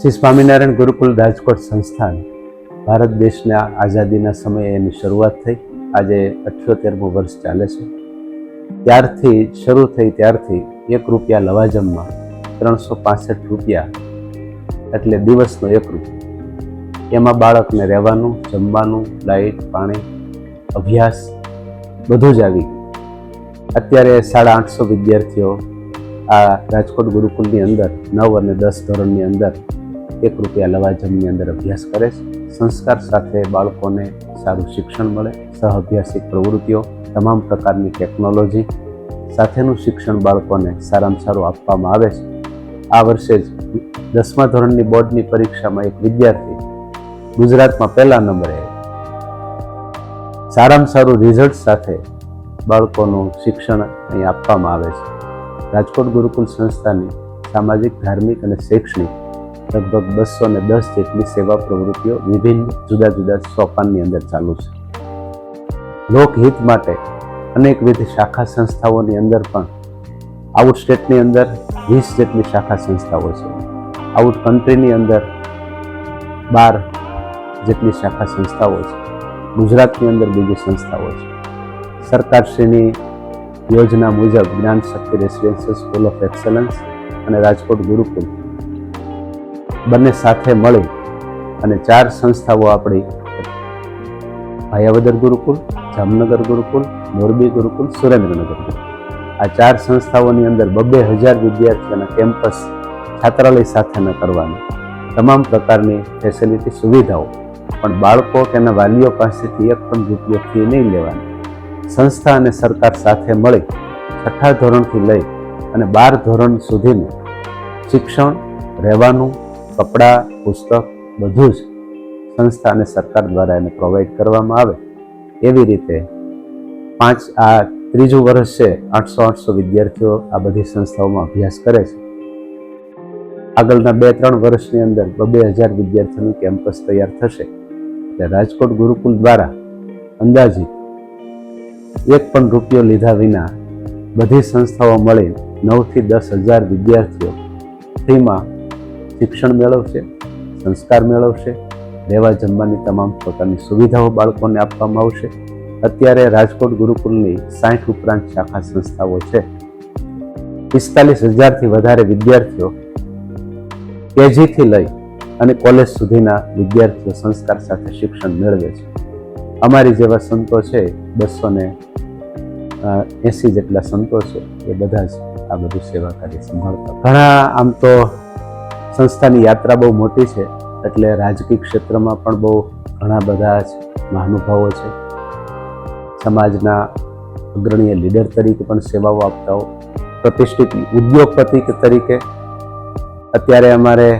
શ્રી સ્વામિનારાયણ ગુરુકુલ રાજકોટ સંસ્થાન ભારત દેશના આઝાદીના સમયે એની શરૂઆત થઈ. આજે અઠ્યોતેરમું વર્ષ ચાલે છે. ત્યારથી શરૂ થઈ ત્યારથી એક રૂપિયા લવાજમમાં ત્રણસો પાસઠ રૂપિયા એટલે દિવસનો એક રૂપિયા. એમાં બાળકને રહેવાનું, જમવાનું લાઇટ પાણી, અભ્યાસ બધું જ આવી અત્યારે સાડા આઠસો વિદ્યાર્થીઓ આ રાજકોટ ગુરુકુલની અંદર નવ અને દસ ધોરણની અંદર એક રૂપિયા લવાજમની અંદર અભ્યાસ કરે સંસ્કાર સાથે બાળકોને સારું શિક્ષણ મળે. સહઅભ્યાસિક પ્રવૃત્તિઓ તમામ પ્રકારની ટેકનોલોજી સાથેનું શિક્ષણ બાળકોને સારામાં સારું આપવામાં આવે છે. આ વર્ષે જ દસમા ધોરણની બોર્ડની પરીક્ષામાં એક વિદ્યાર્થી ગુજરાતમાં પહેલા નંબરે સારામાં સારું રિઝલ્ટ સાથે બાળકોનું શિક્ષણ અહીં આપવામાં આવે છે. રાજકોટ ગુરુકુલ સંસ્થાની સામાજિક, ધાર્મિક અને શૈક્ષણિક લગભગ બસો ને દસ જેટલી સેવા પ્રવૃત્તિઓ વિભિન્ન, જુદા જુદા સોપાનની અંદર ચાલુ છે. લોકહિત માટે અનેકવિધ શાખા સંસ્થાઓની અંદર પણ આઉટ સ્ટેટની અંદર વીસ જેટલી શાખા સંસ્થાઓ છે. આઉટ કન્ટ્રીની અંદર બાર જેટલી શાખા સંસ્થાઓ છે. ગુજરાતની અંદર બીજી સંસ્થાઓ છે. સરકારશ્રીની યોજના મુજબ Gyan Shakti residential school of excellence અને રાજકોટ ગુરુકુલ બંને સાથે મળી અને ચાર સંસ્થાઓ આપણી ભાયાવદર ગુરુકુલ, જામનગર ગુરુકુલ, મોરબી ગુરુકુલ, સુરેન્દ્રનગર આ ચાર સંસ્થાઓની અંદર બબ્બે હજાર વિદ્યાર્થીઓના કેમ્પસ છાત્રાલય સાથેના કરવાના. તમામ પ્રકારની ફેસિલિટી સુવિધાઓ. પણ બાળકો તેના વાલીઓ પાસેથી એક પણ રૂપિયો ફી નહીં લેવાની. સંસ્થા અને સરકાર સાથે મળી છઠ્ઠા ધોરણથી લઈ અને બાર ધોરણ સુધીનું શિક્ષણ, રહેવાનું કપડાં, પુસ્તક બધું જ સંસ્થા અને સરકાર દ્વારા એને પ્રોવાઈડ કરવામાં આવે. એવી રીતે પાંચ, આ ત્રીજું વર્ષ છે, આઠસો આઠસો વિદ્યાર્થીઓ આ બધી સંસ્થાઓમાં અભ્યાસ કરે છે. આગળના બે, ત્રણ વર્ષની અંદર બબે હજાર વિદ્યાર્થીઓનું કેમ્પસ તૈયાર થશે. એટલે રાજકોટ ગુરુકુલ દ્વારા અંદાજિત એક પણ રૂપિયો લીધા વિના બધી સંસ્થાઓ મળી નવથી દસ હજાર વિદ્યાર્થીઓ ફ્રીમાં શિક્ષણ મેળવશે, સંસ્કાર મેળવશે, રહેવા જમવાની તમામ પ્રકારની સુવિધાઓ બાળકોને આપવામાં આવશે. અત્યારે રાજકોટ ગુરુકુલની સાઠ ઉપરાંત શાખા સંસ્થાઓ છે. પિસ્તાલીસ હજારથી વધારે વિદ્યાર્થીઓ કેજીથી લઈ અને કોલેજ સુધીના વિદ્યાર્થીઓ સંસ્કાર સાથે શિક્ષણ મેળવે છે. અમારી જેવા સંતો છે, બસો ને એસી જેટલા સંતો છે, એ બધા જ આ બધું સેવા કાર્ય સંભાળતા ઘણા આમ તો સંસ્થાની યાત્રા બહુ મોટી છે, એટલે રાજકીય ક્ષેત્રમાં પણ બહુ ઘણા બધા મહાનુભાવો છે. સમાજના અગ્રણીય લીડર તરીકે પણ સેવાઓ આપતા હો પ્રતિષ્ઠિત ઉદ્યોગપતિ તરીકે. અત્યારે અમારે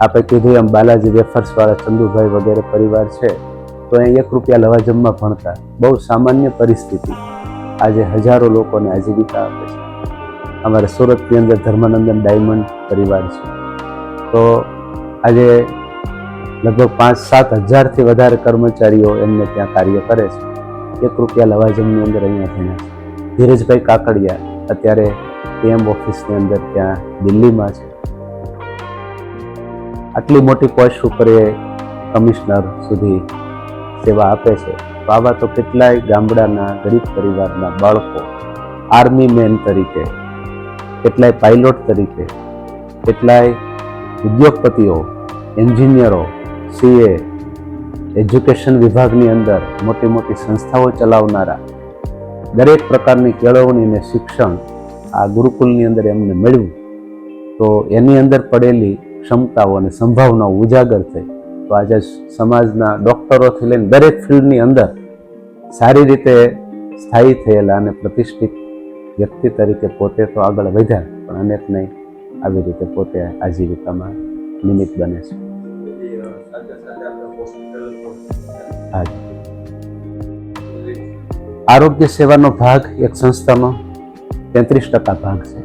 આપણે કીધું એમ બાલાજી વેફર્સવાળા ચંદુભાઈ વગેરે પરિવાર છે, તો અહીં એક રૂપિયા લવાજમમાં ભણતા. બહુ સામાન્ય પરિસ્થિતિ. આજે હજારો લોકોને આજીવિકા આપે છે. અમારે સુરતની અંદર ધર્માનંદન ડાયમંડ પરિવાર છે. તો આજે લગભગ પાંચ સાત હજારથી વધારે કર્મચારીઓ એમને ત્યાં કાર્ય કરે છે. એક રૂપિયા લવાજમની અંદર અહીંયા ભણ્યા છે. ધીરજભાઈ કાકડિયા અત્યારે પીએમ ઓફિસની અંદર ત્યાં દિલ્હીમાં છે. આટલી મોટી પોસ્ટ ઉપર એ કમિશનર સુધી સેવા આપે છે. તો આવા તો કેટલાય ગામડાના ગરીબ પરિવારના બાળકો આર્મી મેન તરીકે, કેટલાય પાઇલોટ તરીકે, કેટલાય ઉદ્યોગપતિઓ, એન્જિનિયરો સીએ એજ્યુકેશન વિભાગની અંદર મોટી મોટી સંસ્થાઓ ચલાવનારા દરેક પ્રકારની કેળવણી અને શિક્ષણ આ ગુરુકુલની અંદર એમને મળ્યું. તો એની અંદર પડેલી ક્ષમતાઓ અને સંભાવનાઓ ઉજાગર થઈ. તો આજે સમાજના ડૉક્ટરોથી લઈને દરેક ફિલ્ડની અંદર સારી રીતે સ્થાયી થયેલા અને પ્રતિષ્ઠિત વ્યક્તિ તરીકે પોતે તો આગળ વધ્યા, પણ અનેકને આવી રીતે પોતે આજીવિકામાં નિમિત્ત બને છે. આરોગ્ય સેવાનો ભાગ એક સંસ્થાનો તેત્રીસ ટકા ભાગ છે.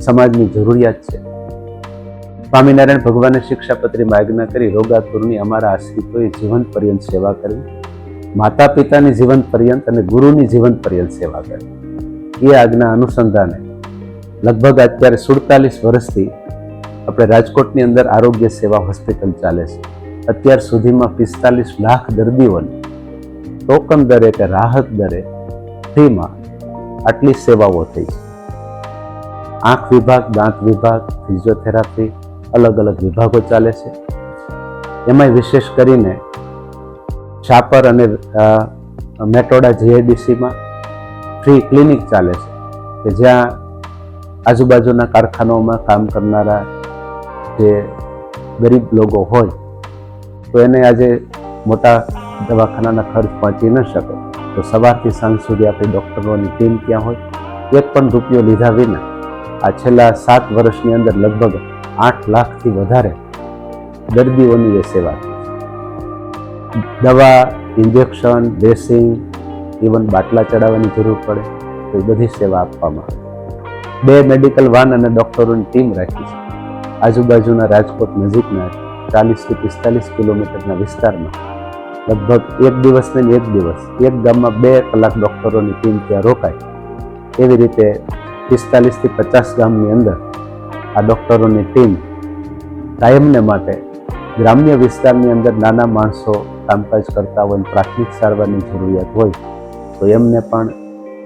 સમાજની જરૂરિયાત છે. સ્વામિનારાયણ ભગવાને શિક્ષાપત્રીમાં આજ્ઞા કરી રોગાતુરની અમારા આશ્રિતોએ જીવન પર્યંત સેવા કરવી માતા પિતાની જીવન પર્યંત અને ગુરુની જીવન પર્યંત સેવા કરવી એ આજ્ઞા અનુસંધાને લગભગ અત્યારે સુડતાલીસ વર્ષથી આપણે રાજકોટની અંદર આરોગ્ય સેવા હોસ્પિટલ ચાલે છે. અત્યાર સુધીમાં પિસ્તાલીસ લાખ દર્દીઓને ટોકન દરે કે રાહત દરે ફ્રીમાં આટલી સેવાઓ થઈ છે. આંખ વિભાગ, દાંત વિભાગ, ફિઝિયોથેરાપી, અલગ અલગ વિભાગો ચાલે છે. એમાંય વિશેષ કરીને છાપર અને મેટોડા જીઆઈડીસીમાં ફ્રી ક્લિનિક ચાલે છે કે જ્યાં આજુબાજુના કારખાનાઓમાં કામ કરનારા જે ગરીબ લોકો હોય, તો એને આજે મોટા દવાખાનાના ખર્ચ પહોંચી ન શકે. તો સવારથી સાંજ સુધી આપણી ડૉક્ટરોની ટીમ ત્યાં હોય. એક પણ રૂપિયો લીધા વિના આ છેલ્લા સાત વર્ષની અંદર લગભગ આઠ લાખથી વધારે દર્દીઓની એ સેવા દવા, ઇન્જેક્શન, ડ્રેસિંગ, ઇવન બાટલા ચડાવવાની જરૂર પડે, તો એ બધી સેવા આપવામાં આવે બે મેડિકલ વાન અને ડૉક્ટરોની ટીમ રાખી છે. આજુબાજુના રાજકોટ નજીકના ચાલીસથી પિસ્તાલીસ કિલોમીટરના વિસ્તારમાં લગભગ એક દિવસ ને એક દિવસ એક ગામમાં બે કલાક ડૉક્ટરોની ટીમ ત્યાં રોકાય. એવી રીતે પિસ્તાલીસથી પચાસ ગામની અંદર આ ડૉક્ટરોની ટીમ કાયમને માટે ગ્રામ્ય વિસ્તારની અંદર નાના માણસો કામકાજ કરતા હોય પ્રાથમિક સારવારની જરૂરિયાત હોય તો એમને પણ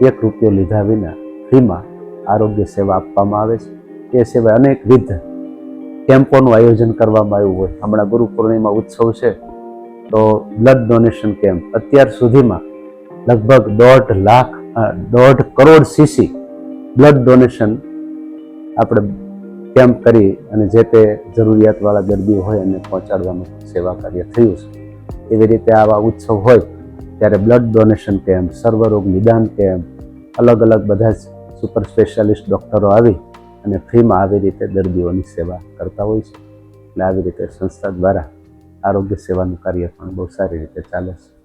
એક રૂપિયો લીધા વિના ફ્રીમાં આરોગ્ય સેવા આપવામાં આવે છે. એ સિવાય અનેકવિધ કેમ્પોનું આયોજન કરવામાં આવ્યું હોય. હમણાં ગુરુ પૂર્ણિમા ઉત્સવ છે, તો બ્લડ ડોનેશન કેમ્પ. અત્યાર સુધીમાં લગભગ દોઢ લાખ દોઢ કરોડ સીસી બ્લડ ડોનેશન આપણે કેમ્પ કરી અને જે તે જરૂરિયાતવાળા દર્દીઓ હોય એને પહોંચાડવાનું સેવા કાર્ય થયું છે. એવી રીતે આવા ઉત્સવ હોય, ત્યારે બ્લડ ડોનેશન કેમ્પ, સર્વરોગ નિદાન કેમ્પ અલગ અલગ બધા જ સુપર સ્પેશિયાલિસ્ટ ડૉક્ટરો આવી અને ફ્રીમાં આવી રીતે દર્દીઓની સેવા કરતા હોય છે. એટલે આવી રીતે સંસ્થા દ્વારા આરોગ્ય સેવાનું કાર્ય પણ બહુ સારી રીતે ચાલે છે.